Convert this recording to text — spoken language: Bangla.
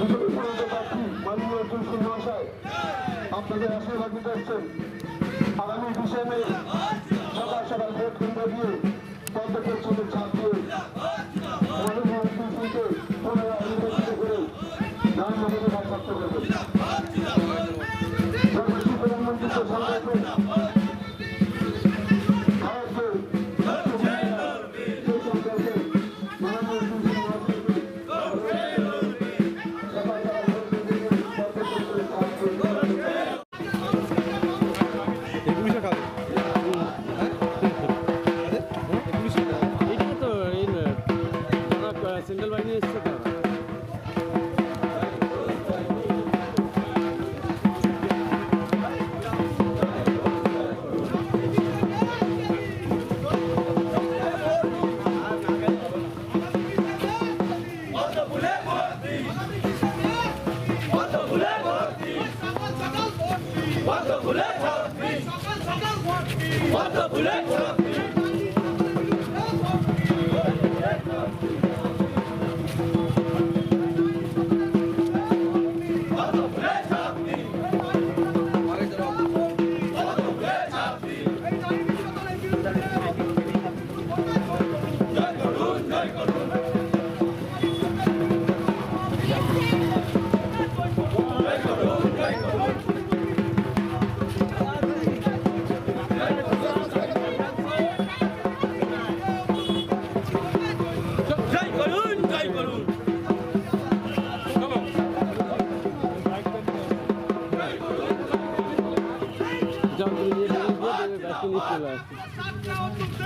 মাননীয় সিং মহাশয় আপনাদের আশীর্বাদ দিতে এসছেন আগামী বিশে মে সকাল সকাল ভোট কেন্দ্র দিয়ে পদ্মপুর ছাপ দিয়ে যখন